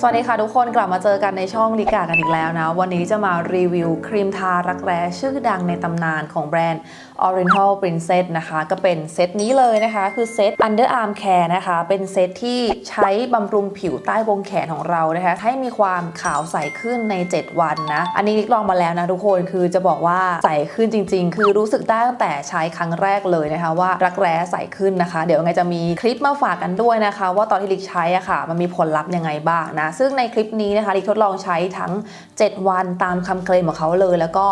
สวัสดีค่ะทุกคนกลับมาเจอกันในช่องลิกากันอีกแล้วนะ วันนี้จะมารีวิวครีมทารักแร้ชื่อดังในตำนานของแบรนด์ Oriental Princess นะคะ ก็เป็นเซตนี้เลยนะคะ คือเซต Underarm Care นะคะ เป็นเซตที่ใช้บำรุงผิวใต้วงแขนของเรานะคะ ให้มีความขาวใสขึ้นใน 7 วันนะ อันนี้ลิกลองมาแล้วนะทุกคนคือจะบอกว่าใสขึ้นจริง ๆ คือรู้สึกได้ตั้งแต่ใช้ครั้งแรกเลยนะคะว่ารักแร้ใสขึ้นนะคะ เดี๋ยวยังไงจะมีคลิปมาฝากกันด้วยนะคะ ว่าตอนที่ลิกใช้อะค่ะ มันมีผลลัพธ์ยังไงบ้างนะซึ่งในคลิปนี้นะคะลิทดลองใช้ทั้ง 7 วันตามคำเคลมของเขาเลย แล้วก็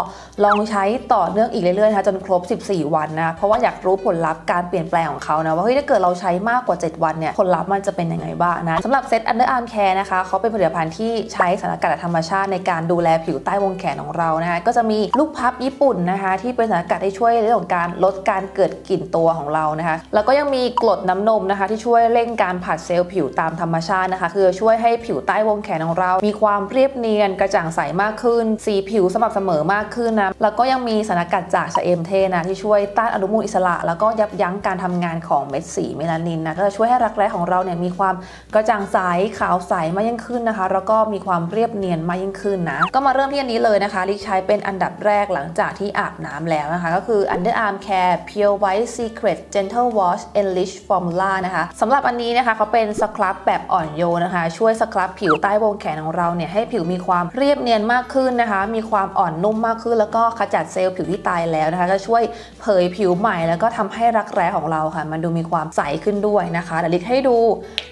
ลองใช้ต่อเนื่องอีกเรื่อยๆนะคะจนครบ 14 วันนะเพราะว่าอยากรู้ผลลัพธ์การเปลี่ยนแปลงของเขานะว่าเฮ้ยถ้าเกิดเราใช้มากกว่า 7 วันเนี่ยผลลัพธ์มันจะเป็นยังไงบ้างนะสำหรับเซต Underarm Care นะคะเขาเป็นผลิตภัณฑ์ที่ใช้สารกัดธรรมชาติในการดูแลผิวใต้วงแขนของเรานะคะก็จะมีลูกพับญี่ปุ่นนะคะที่เป็นสารกัดที่ช่วยเรื่องของการลดการเกิดกลิ่นตัวของเรานะคะแล้วก็ยังมีกรดน้ำนมนะคะที่ช่วยเร่งการผัดเซลล์ผิวตามธรรมชาตินะคะ คือช่วยให้ผิวใต้วงแขนของเรา มีความเรียบเนียนกระจ่างใสมากขึ้น สีผิวสม่ำเสมอมากขึ้นนะแล้วก็ยังมีสารกัดจากชะเอมเทนะที่ช่วยต้านอนุมูลอิสระ แล้วก็ยับยั้งการทำงานของเม็ดสีเมลานินนะก็จะช่วยให้รักแร้ของเราเนี่ยมีความกระจ่างใสขาวใสมากยิ่งขึ้นนะคะ แล้วก็มีความเรียบเนียนมากยิ่งขึ้นนะก็มาเริ่มที่อันนี้เลยนะคะลิกใช้เป็นอันดับแรกหลังจากที่อาบน้ำแล้วนะคะ ก็คือ Underarm Care Pure White Secret Gentle Wash Enrich Formula นะคะสำหรับอันนี้นะคะเขาเป็นสครับแบบอ่อนโยนนะคะ ช่วยสครับผิวใต้วงแขนของเราเนี่ยให้ผิวมีความเรียบเนียนมากขึ้นนะคะ มีความอ่อนนุ่มมากขึ้น แล้วก็ขจัดเซลล์ผิวที่ตายแล้วนะคะจะช่วยเผยผิวใหม่แล้วก็ทำให้รักแร้ของเราค่ะ มันดูมีความใสขึ้นด้วยนะคะเดี๋ยวลิกให้ดู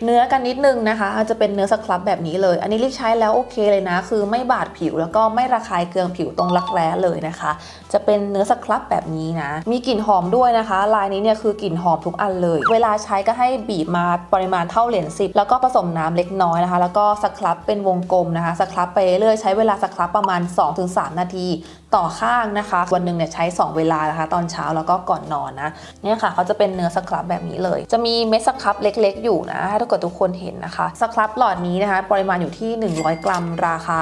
เนื้อกันนิดนึงนะคะอาจจะเป็นเนื้อสครับแบบนี้เลย อันนี้ลิกใช้แล้วโอเคเลยนะ คือไม่บาดผิวแล้วก็ไม่ระคายเคืองผิวตรงรักแร้เลยนะคะ จะเป็นเนื้อสครับแบบนี้นะ มีกลิ่นหอมด้วยนะคะ ลายนี้เนี่ยคือกลิ่นหอมทุกอันเลย เวลาใช้ก็ให้บีบมาปริมาณเท่าเหรียญสิบแล้วก็ผสมน้ำเล็กน้อยนะคะ แล้วก็สครับเป็นวงกลมนะคะสครับไปเรื่อยใช้เวลาสครับประมาณ 2-3 นาทีต่อข้างนะคะ วันหนึ่งเนี่ยใช้ 2 เวลานะคะ ตอนเช้าแล้วก็ก่อนนอนนะเนี่ยค่ะเขาจะเป็นเนื้อสครับแบบนี้เลย จะมีเม็ดสครับเล็กๆ อยู่นะถ้าเกิดทุกคนเห็นนะคะสครับหลอดนี้นะคะ ปริมาณอยู่ที่ 100 กรัม ราคา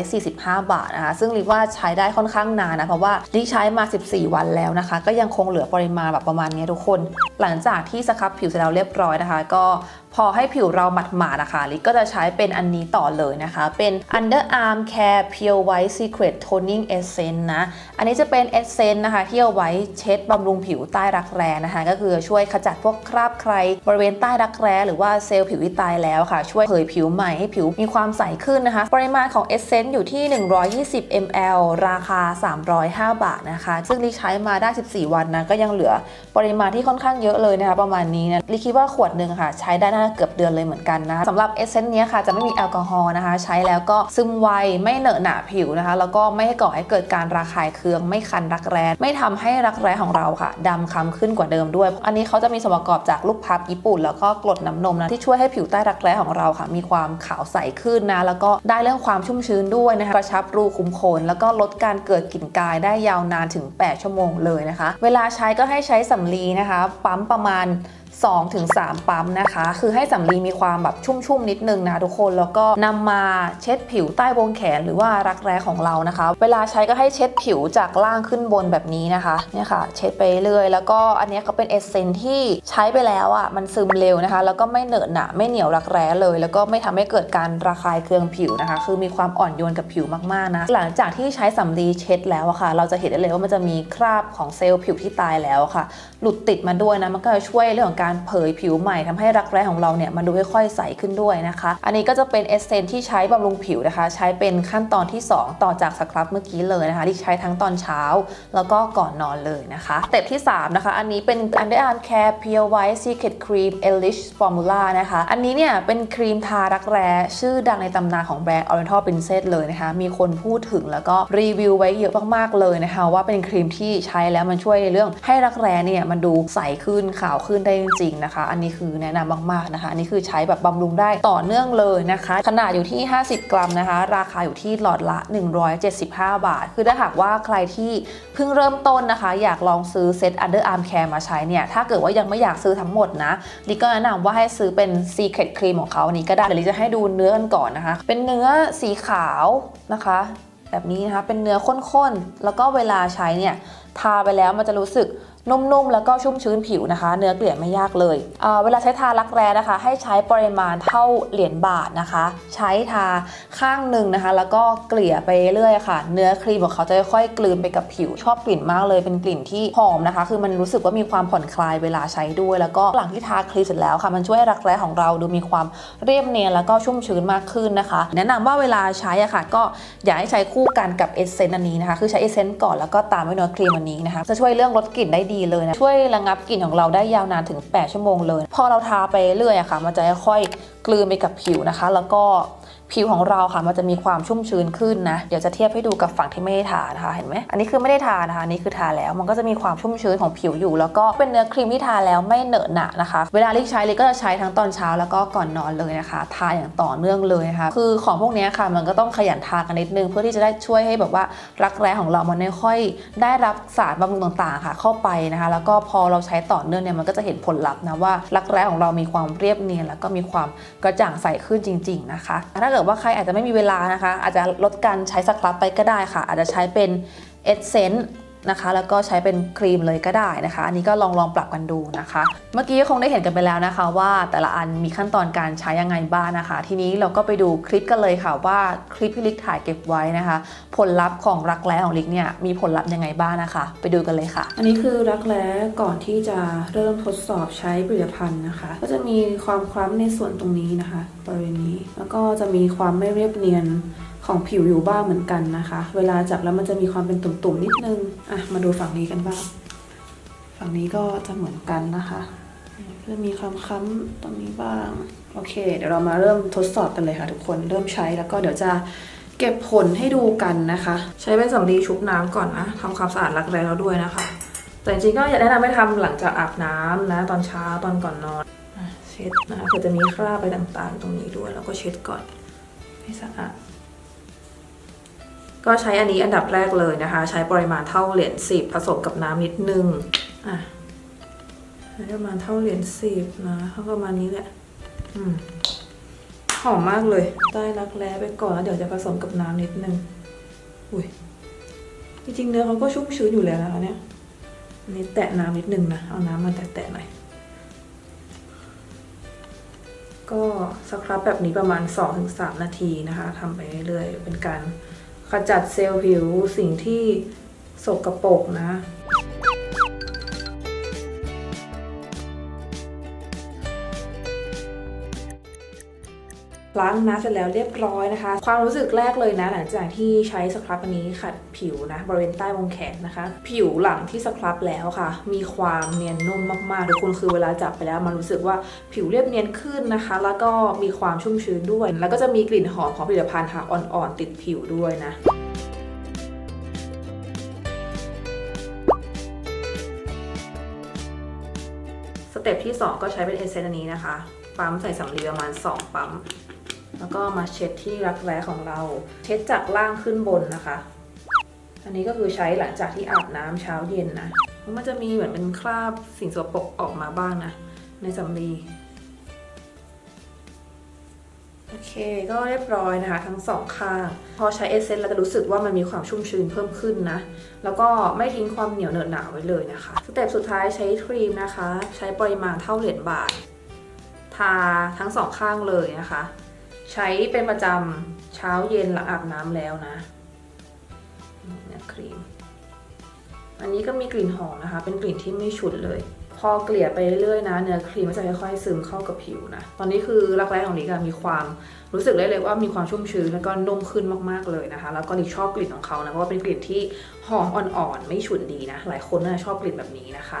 145 บาทนะคะ ซึ่งรีว่าใช้ได้ค่อนข้างนานนะเพราะว่ารีใช้มา 14 วันแล้วนะคะ ก็ยังคงเหลือปริมาณแบบประมาณนี้ทุกคน หลังจากที่สครับผิวเสร็จแล้วเรียบร้อยนะคะ ก็ พอให้ผิวเราหมาดหมานะคะลิกก็จะใช้เป็นอันนี้ต่อเลยนะคะ เป็น Underarm Care Pure White Secret Toning Essence นะ อันนี้จะเป็น Essence นะคะ ที่เอาไว้เช็ดบำรุงผิวใต้รักแร้นะคะ ก็คือช่วยขจัดพวกคราบใคร บริเวณใต้รักแร้หรือว่าเซลล์ผิวที่ตายแล้วค่ะ ช่วยเผยผิวใหม่ให้ผิวมีความใสขึ้นนะคะ ปริมาณของ Essence อยู่ที่ 120 ml ราคา 305 บาทนะคะ ซึ่งลิใช้มาได้ 14 วันนะก็ยังเหลือปริมาณที่ค่อนข้างเยอะเลยนะคะประมาณนี้นะลิคิดว่าขวดหนึ่งค่ะ ใช้ได้าเกือบเดือนเลยเหมือนกันนะสำหรับ Essence เนี้ค่ะจะไม่มีแอลกอฮอล์นะคะ ใช้แล้วก็ซึมไวไม่เหนอะหนะผิวนะคะ แล้วก็ไม่ให้ก่อให้เกิดการระคายเคือง ไม่คันรักแร้ไม่ทำให้รักแร้ของเราค่ะดำคล้ำขึ้นกว่าเดิมด้วย อันนี้เขาจะมีส่วนประกอบจากลูกพับญี่ปุ่น แล้วก็กรดน้ำนมนะที่ช่วยให้ผิวใต้รักแร้ของเราค่ะ มีความขาวใสขึ้นนะแล้วก็ได้เรื่องความชุ่มชื้นด้วยนะคะกระชับรูขุมขนแล้วก็ลดการเกิดกลิ่นกายได้ยาวนานถึง 8 ชั่วโมงเลยนะคะ เวลาใช้ก็ให้ใช้สำลีนะคะ ปั๊มประมาณ 2-3ถึงปั๊มนะคะ คือให้สำลีมีความแบบชุ่มๆนิดนึงนะทุกคนแล้วก็นำมาเช็ดผิวใต้วงแขนหรือว่ารักแร้ของเรานะคะ เวลาใช้ก็ให้เช็ดผิวจากล่างขึ้นบนแบบนี้นะคะเนี่ยค่ะ เช็ดไปเรื่อยแล้วก็อันนี้เขาเป็นเอสเซนที่ใช้ไปแล้วอะมันซึมเร็วนะคะ แล้วก็ไม่เหนอะหนะไม่เหนียวรักแร้เลย แล้วก็ไม่ทำให้เกิดการระคายเคืองผิวนะคะ คือมีความอ่อนโยนกับผิวมากๆนะหลังจากที่ใช้สำลีเช็ดแล้วอะค่ะ เราจะเห็นได้เลยว่ามันจะมีคราบของเซลล์ผิวที่ตายแล้วะค่ะ หลุดติดมาด้วยนะมันก็จะช่วยเรื่องของการเผยผิวใหม่ทำให้รักแร้ของเราเนี่ยมันดูค่อยๆใสขึ้นด้วยนะคะ อันนี้ก็จะเป็นเอสเซนที่ใช้บำรุงผิวนะคะ ใช้เป็นขั้นตอนที่ 2 ต่อจากสครับเมื่อกี้เลยนะคะ ที่ใช้ทั้งตอนเช้า แล้วก็ก่อนนอนเลยนะคะสเต็ปที่ 3 นะคะ อันนี้เป็น Underarm Care Pure White Secret Cream Enrich Formula นะคะ อันนี้เนี่ยเป็นครีมทารักแร้ชื่อดังในตำนานของแบรนด์ Oriental Princess เลยนะคะ มีคนพูดถึงแล้วก็รีวิวไว้เยอะมากๆเลยนะคะ ว่าเป็นครีมที่ใช้แล้วมันช่วยในเรื่องให้รักแร้เนี่ยมันดูใสขึ้นขาวขึ้นได้จริง ๆนะคะ อันนี้คือแนะนำมากๆนะคะ อันนี้คือใช้แบบบำรุงได้ต่อเนื่องเลยนะคะ ขนาดอยู่ที่ 50 กรัมนะคะ ราคาอยู่ที่หลอดละ 175 บาท คือถ้าหากว่าใครที่เพิ่งเริ่มต้นนะคะ อยากลองซื้อเซต Underarm Care มาใช้เนี่ย ถ้าเกิดว่ายังไม่อยากซื้อทั้งหมดนะลิก็แนะนำว่าให้ซื้อเป็น Secret Cream ของเขาอันนี้ก็ได้เดี๋ยวลิจะให้ดูเนื้อกันก่อนนะคะ เป็นเนื้อสีขาวนะคะแบบนี้นะคะเป็นเนื้อข้นๆ แล้วก็เวลาใช้เนี่ยทาไปแล้วมันจะรู้สึก นุ่มๆ แล้วก็ชุ่มชื้นผิวนะคะ เนื้อเกลี่ยไม่ยากเลยเเวลาใช้ทารักแร้นะคะ ให้ใช้ปริมาณเท่าเหรียญบาทนะคะ ใช้ทาข้างหนึ่งนะคะ แล้วก็เกลี่ยไปเรื่อยๆค่ะ เนื้อครีมของเขาจะค่อยกลืนไปกับผิว ชอบกลิ่นมากเลยเป็นกลิ่นที่หอมนะคะ คือมันรู้สึกว่ามีความผ่อนคลายเวลาใช้ด้วย แล้วก็หลังที่ทาครีมเสร็จแล้วค่ะ มันช่วยรักแร้ของเราดูมีความเรียบเนียนแล้วก็ชุ่มชื้นมากขึ้นนะคะ แนะนำว่าเวลาใช้อะค่ะ ก็อย่าให้ใช้คู่กันกับเอเซนต์อันนี้นะคะ คือใช้เอเซนต์ก่อนแล้วก็ตามด้วยเนื้อครีมอันนี้นะคะ จะช่วยเรื่องลดกลิ่นได้ดีเลยนะช่วยระงับกลิ่นของเราได้ยาวนานถึง 8 ชั่วโมงเลย พอเราทาไปเรื่อยอะค่ะ มันจะค่อย กลืนไปกับผิวนะคะ แล้วก็ผิวของเราค่ะมันจะมีความชุ่มชื้นขึ้นนะ เดี๋ยวจะเทียบให้ดูกับฝั่งที่ไม่ได้ทานะคะ เห็นไหมอันนี้คือไม่ได้ทานะคะอันนี่คือทาแล้วมันก็จะมีความชุ่มชื้นของผิวอยู่ แล้วก็เป็นเนื้อครีมที่ทาแล้วไม่เหนอะหนะนะคะ เวลาลิกใช้ลิกก็จะใช้ทั้งตอนเช้าแล้วก็ก่อนนอนเลยนะคะ ทาอย่างต่อเนื่องเลยนะคะคือของพวกนี้ค่ะมันก็ต้องขยันทากันนิดนึง เพื่อที่จะได้ช่วยให้แบบว่ารักแร้ของเรามันไม่ค่อย ได้รับสารบำรุงต่างๆ ค่ะ เข้าไปนะคะ แล้วก็พอเราใช้ต่อเนื่องเนี่ยมันก็จะเห็นผลลัพธ์นะว่ารักแร้ของเรามีความเรียบเนียนแล้วก็มีความกระจ่างใสขึ้นจริง ๆนะคะ ถ้าเกิดว่าใครอาจจะไม่มีเวลานะคะ อาจจะลดการใช้สครับไปก็ได้ค่ะ อาจจะใช้เป็นเอสเซนต์ นะคะ แล้วก็ใช้เป็นครีมเลยก็ได้นะคะ อันนี้ก็ลองลองปรับกันดูนะคะ เมื่อกี้คงได้เห็นกันไปแล้วนะคะ ว่าแต่ละอันมีขั้นตอนการใช้ยังไงบ้างนะคะ ทีนี้เราก็ไปดูคลิปกันเลยค่ะว่าคลิปที่ลิกถ่ายเก็บไว้นะคะ ผลลัพธ์ของรักแร้ของลิกเนี่ยมีผลลัพธ์ยังไงบ้างนะคะ ไปดูกันเลยค่ะ อันนี้คือรักแร้ก่อนที่จะเริ่มทดสอบใช้ผลิตภัณฑ์นะคะ ก็จะมีความคล้ำในส่วนตรงนี้นะคะบริเวณนี้แล้วก็จะมีความไม่เรียบเนียน ของผิวอยู่บ้างเหมือนกันนะคะ เวลาจับแล้วมันจะมีความเป็นตุ่มๆนิดนึง อะ มาดูฝั่งนี้กันบ้าง ฝั่งนี้ก็จะเหมือนกันนะคะจะมีความค้ำตรงนี้บ้าง โอเค เดี๋ยวเรามาเริ่มทดสอบกันเลยค่ะทุกคน เริ่มใช้แล้วก็เดี๋ยวจะเก็บผลให้ดูกันนะคะ ใช้เป็นสำลีชุบน้ำก่อนนะทำความสะอาดรักแร้แล้วด้วยนะคะ แต่จริงๆก็อยากแนะนำให้ทำหลังจากอาบน้ำนะ ตอนเช้าตอนก่อนนอนเช็ดนะคะเผื่อจะมีคราบไปต่างๆ ตรงนี้ด้วยแล้วก็เช็ดก่อนให้สะอาด ก็ใช้อันนี้อันดับแรกเลยนะคะ ใช้ปริมาณเท่าเหรียญสิบผสมกับน้ำนิดนึงอะใช้ประมาณเท่าเหรียญสิบนะเท่าประมาณนี้แหละอืมหอมมากเลยได้รักแร้ไปก่อนแล้วเดี๋ยวจะผสมกับน้ำนิดนึงอุ้ยจริงๆเนื้อเขาก็ชุ่มชื้นอยู่แล้วนะคะเนี่ยนนี้แตะน้ำนิดนึงนะ เอาน้ำมาแตะๆหน่อย ก็สครับแบบนี้ประมาณ 2-3 นาทีนะคะทำไปเรื่อยๆ เป็นการ ขจัดเซลล์ผิวสิ่งที่สกรปรกนะ ล้างน้ำเสร็จแล้วเรียบร้อยนะคะ ความรู้สึกแรกเลยนะหลังจากที่ใช้สครับอันนี้ขัดผิวนะบริเวณใต้วงแขนนะคะ ผิวหลังที่สครับแล้วค่ะ มีความเนียนนุ่มมากๆทุกคนคือเวลาจับไปแล้วมันรู้สึกว่าผิวเรียบเนียนขึ้นนะคะ แล้วก็มีความชุ่มชื้นด้วย แล้วก็จะมีกลิ่นหอมของผลิตภัณฑ์ค่ะอ่อนๆติดผิวด้วยนะสเต็ปที่ 2 ก็ใช้เป็นเอเซนต์อันนี้นะคะ ปั๊มใส่สำลีประมาณ 2 ปั๊ม แล้วก็มาเช็ดที่รักแร้ของเรา เช็ดจากล่างขึ้นบนนะคะ อันนี้ก็คือใช้หลังจากที่อาบน้ำเช้าเย็นนะมันจะมีเหมือนเป็นคราบสิ่งสกปรกออกมาบ้างนะ ในสำลีโอเค ก็เรียบร้อยนะคะ ทั้งสองข้าง พอใช้เอเซนต์เราจะรู้สึกว่ามันมีความชุ่มชื้นเพิ่มขึ้นนะ แล้วก็ไม่ทิ้งความเหนียวเหนอะหนาไว้เลยนะคะ สเต็ปสุดท้ายใช้ครีมนะคะ ใช้ปริมาณเท่าเหรียญบาท ทาทั้งสองข้างเลยนะคะ ใช้เป็นประจำเช้าเย็นหลังอาบน้ำแล้วนะเนี่ครีม อันนี้ก็มีกลิ่นหอมนะคะ เป็นกลิ่นที่ไม่ฉุนเลย พอเกลี่ยไปเรื่อยๆนะ เนื้อครีมก็จะค่อยๆซึมเข้ากับผิวนะ ตอนนี้คือรักแร้ของลิกอะมีความรู้สึกได้เลยว่ามีความชุ่มชื้นแล้วก็นุ่มขึ้นมากๆเลยนะคะ แล้วก็ลิชอบกลิ่นของเขานะเพราะว่าเป็นกลิ่นที่หอมอ่อนๆไม่ฉุนดีนะ หลายคนน่าจะชอบกลิ่นแบบนี้นะคะ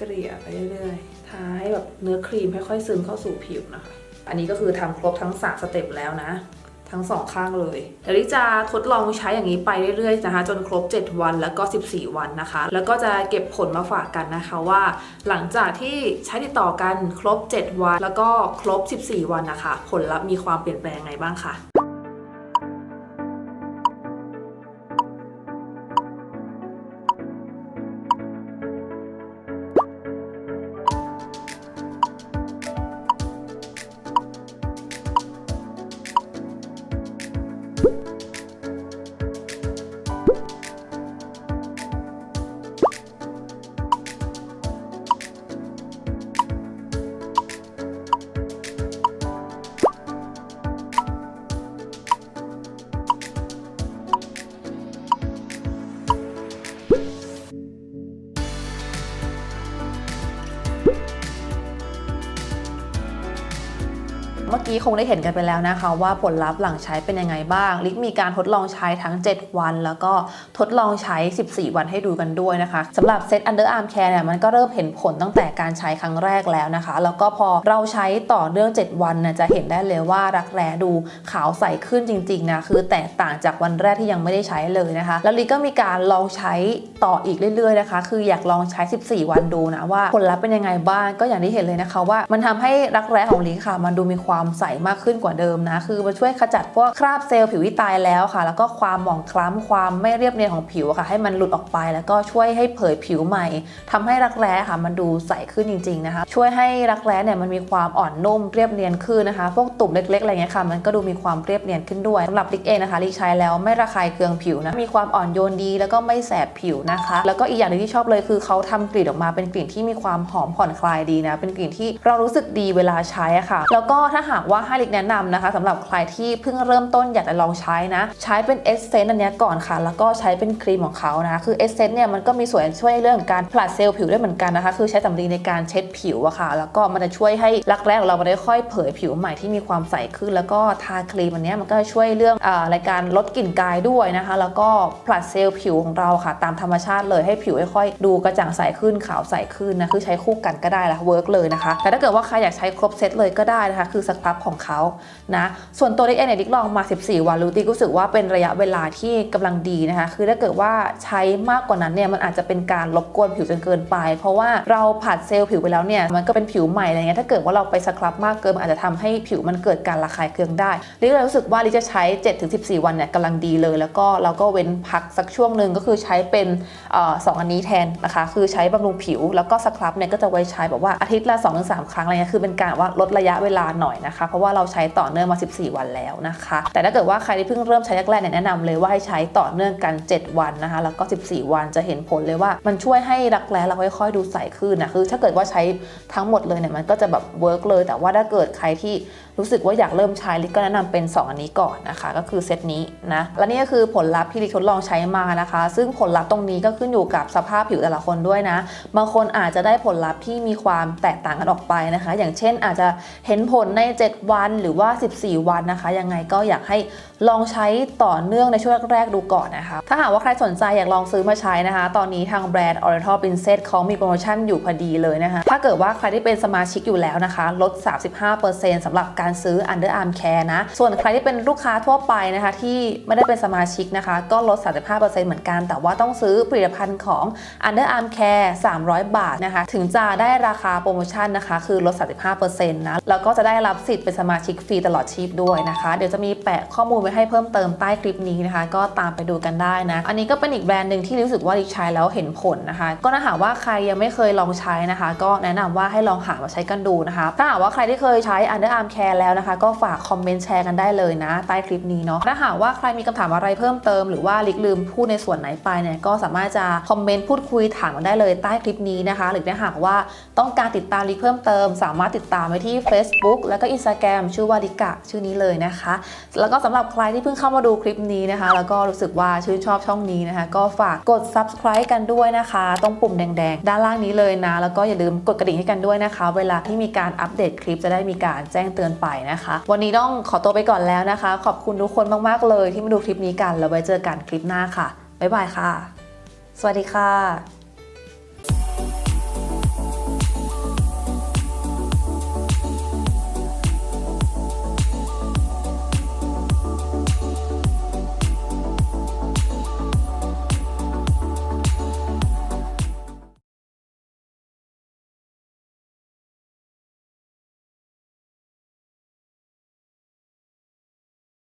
เกลี่ยไปเรื่อยๆ ทาให้แบบเนื้อครีมค่อยๆซึมเข้าสู่ผิวนะคะ อันนี้ก็คือทำครบทั้งสามสเต็ปแล้วนะ ทั้งสองข้างเลยเดี๋ยวลิจะทดลองใช้อย่างนี้ไปเรื่อยๆนะคะ จนครบ 7 วันแล้วก็ 14 วันนะคะ แล้วก็จะเก็บผลมาฝากกันนะคะว่า หลังจากที่ใช้ติดต่อกันครบ 7 วัน แล้วก็ครบ 14 วันนะคะ ผลลัพธ์มีความเปลี่ยนแปลงไงบ้างค่ะ กี้คงได้เห็นกันไปแล้วนะคะ ว่าผลลัพธ์หลังใช้เป็นยังไงบ้าง ลิกมีการทดลองใช้ทั้ง 7 วัน แล้วก็ทดลองใช้ 14 วันให้ดูกันด้วยนะคะสำหรับเซต Underarm Care เนี่ยมันก็เริ่มเห็นผลตั้งแต่การใช้ครั้งแรกแล้วนะคะ แล้วก็พอเราใช้ต่อเนื่อง 7 วันเนี่ยจะเห็นได้เลยว่ารักแร้ดูขาวใสขึ้นจริงๆนะคือแตกต่างจากวันแรกที่ยังไม่ได้ใช้เลยนะคะ แล้วลิกก็มีการลองใช้ต่ออีกเรื่อยๆนะคะ คืออยากลองใช้ 14 วันดูนะว่าผลลัพธ์เป็นยังไงบ้างก็อย่างที่เห็นเลยนะคะ ว่ามันทำให้รักแร้ของลิกค่ะ มันดูมีความใสมากขึ้นกว่าเดิมนะ คือมันช่วยขจัดพวกคราบเซลล์ผิวที่ตายแล้วค่ะ แล้วก็ความหมองคล้ำความไม่เรียบเนียนของผิวค่ะ ให้มันหลุดออกไปแล้วก็ช่วยให้เผยผิวใหม่ทำให้รักแร้ค่ะ มันดูใสขึ้นจริง ๆนะคะ ช่วยให้รักแร้เนี่ยมันมีความอ่อนนุ่มเรียบเนียนขึ้นนะคะ พวกตุ่มเล็กๆอะไรเงี้ยค่ะ มันก็ดูมีความเรียบเนียนขึ้นด้วยสำหรับลิกเองนะคะลิกใช้แล้วไม่ระคายเคืองผิวนะมีความอ่อนโยนดี แล้วก็ไม่แสบผิวนะคะ แล้วก็อีกอย่างหนึงที่ชอบเลยคือเขาทำกลิ่นออกมาเป็นกลิ่นที่มีความหอมผ่อนคลายดีนะเป็นกลิ่นที่เรารู้สึกดีเวลาใช้ค่ะ แล้วก็ถ้าหากว่าให้ลิกแนะนำนะคะสำหรับใครที่เพิ่งเริ่มต้นอยากจะลองใช้นะ ใช้เป็นเอสเซนต์อันนี้ก่อนค่ะ แล้วก็ใช้เป็นครีมของเขานะคือเอสเซนต์เนี่ยมันก็มีส่วนช่วยเรื่องการผลัดเซลล์ผิวได้เหมือนกันนะคะคือใช้สำลีในการเช็ดผิวอะค่ะ แล้วก็มันจะช่วยให้รักแร้ของเรามันได้ค่อยเผยผิวใหม่ที่มีความใสขึ้น แล้วก็ทาครีมอันนี้มันก็ช่วยเรื่องอ่ารายการลดกลิ่นกายด้วยนะคะ แล้วก็ผลัดเซลล์ผิวของเราค่ะ ตามธรรมชาติเลยให้ผิวค่อยๆดูกระจ่างใสขึ้นขาวใสขึ้นนะคือใช้คู่กันก็ได้ละเวิร์กเลยนะคะแต่ถ้าเกิดว่าใครอยากใช้ครบเซตเลยก็ได้นะคะคือสครับของเขานะส่วนตัวลิกเองเนี่ยลิกลองมา 14 วันรู้ติกรู้สึกว่าเป็นระยะเวลาที่กำลังดีนะคะคือถ้าเกิดว่าใช้มากกว่านั้นเนี่ยมันอาจจะเป็นการรบกวนผิวจนเกินไป เพราะว่าเราผัดเซลล์ผิวไปแล้วเนี่ยมันก็เป็นผิวใหม่อะไรเงี้ยถ้าเกิดว่าเราไปสครับมากเกินอาจจะทำให้ผิวมันเกิดการระคายเคืองได้ลิกเลยรู้สึกว่าลิกจะใช้ 7-14 วันเนี่ยกำลังดีเลย แล้วก็เราก็เว้นพักสักช่วงหนึ่งก็คือใช้เป็นสองอันนี้แทนนะคะคือใช้บำรุงผิวแล้วก็สครับเนี่ยก็จะไว้ใช้แบบว่าอาทิตย์ละ2-3 ครั้งอะไรเงี้ยคือเป็นการว่าลดระยะเวลาหน่อยนะคะเพราะว่าเราใช้ต่อเนื่องมา 14 วันแล้วนะคะ แต่ถ้าเกิดว่าใครที่เพิ่งเริ่มใช้แรกๆเนี่ยแนะนำเลยว่าให้ใช้ต่อเนื่องกัน 7 วันนะคะ แล้วก็ 14 วันจะเห็นผลเลยว่ามันช่วยให้รักแร้เราค่อยๆดูใสขึ้นนะคือถ้าเกิดว่าใช้ทั้งหมดเลยเนี่ยมันก็จะแบบเวิร์กเลย แต่ว่าถ้าเกิดใครที่ รู้สึกว่าอยากเริ่มใช้ลิกก็แนะนำเป็น 2 อันนี้ก่อนนะคะ ก็คือเซตนี้นะและนี่ก็คือผลลัพธ์ที่ลิกทดลองใช้มานะคะ ซึ่งผลลัพธ์ตรงนี้ก็ขึ้นอยู่กับสภาพผิวแต่ละคนด้วยนะบางคนอาจจะได้ผลลัพธ์ที่มีความแตกต่างกันออกไปนะคะ อย่างเช่นอาจจะเห็นผลใน 7 วันหรือว่า 14 วันนะคะ ยังไงก็อยากให้ลองใช้ต่อเนื่องในช่วงแรกๆดูก่อนนะคะ ถ้าหากว่าใครสนใจอยากลองซื้อมาใช้นะคะ ตอนนี้ทางแบรนด์ Oriental Princess เขามีโปรโมชั่นอยู่พอดีเลยนะคะ ถ้าเกิดว่าใครที่เป็นสมาชิกอยู่แล้วนะคะ ลด 35%สำหรับการซื้อ Underarm Care นะ ส่วนใครที่เป็นลูกค้าทั่วไปนะคะ ที่ไม่ได้เป็นสมาชิกนะคะ ก็ลด 35%เหมือนกัน แต่ว่าต้องซื้อผลิตภัณฑ์ของ Underarm Care 300 บาทนะคะ ถึงจะได้ราคาโปรโมชั่นนะคะ คือลด 35%นะ แล้วก็จะได้รับสิทธิ์เป็นสมาชิกฟรีตลอดชีพด้วยนะคะ เดี๋ยวจะมีแปะข้อมูลไว้ให้เพิ่มเติมใต้คลิปนี้นะคะ ก็ตามไปดูกันได้นะ อันนี้ก็เป็นอีกแบรนด์หนึ่งที่รู้สึกว่าลิใช้แล้วเห็นผลนะคะ ก็ถ้าหากว่าใครยังไม่เคยลองใช้นะคะ ก็แนะนำว่าให้ลองหามาใช้กันดูนะคะ ถ้าหากว่าใครที่เคยใช้ Underarm Care แล้วนะคะ ก็ฝากคอมเมนต์แชร์กันได้เลยนะ ใต้คลิปนี้เนาะถ้าหากว่าใครมีคำถามอะไรเพิ่มเติมหรือว่าลิกลืมพูดในส่วนไหนไปเนี่ยก็สามารถจะคอมเมนต์พูดคุยถามกันได้เลยใต้คลิปนี้นะคะ หรือถ้าหากว่าต้องการติดตามลิกเพิ่มเติม สามารถติดตามไปที่ Facebook แล้วก็ Instagram ชื่อว่าลิกะชื่อนี้เลยนะคะ แล้วก็สำหรับใครที่เพิ่งเข้ามาดูคลิปนี้นะคะ แล้วก็รู้สึกว่าชื่นชอบช่องนี้นะคะ ก็ฝากกด subscribe กันด้วยนะคะ ตรงปุ่มแดงๆ ด้านล่างนี้เลยนะ แล้วก็อย่าลืมกดกระดิ่งให้กันด้วยนะคะ เวลาที่มีการอัปเดตคลิปจะได้มีการแจ้งเตือนไปนะคะ วันนี้ต้องขอตัวไปก่อนแล้วนะคะ ขอบคุณทุกคนมากๆเลยที่มาดูคลิปนี้กันแล้วไว้เจอกันคลิปหน้าค่ะบ๊ายบายค่ะ สวัสดีค่ะ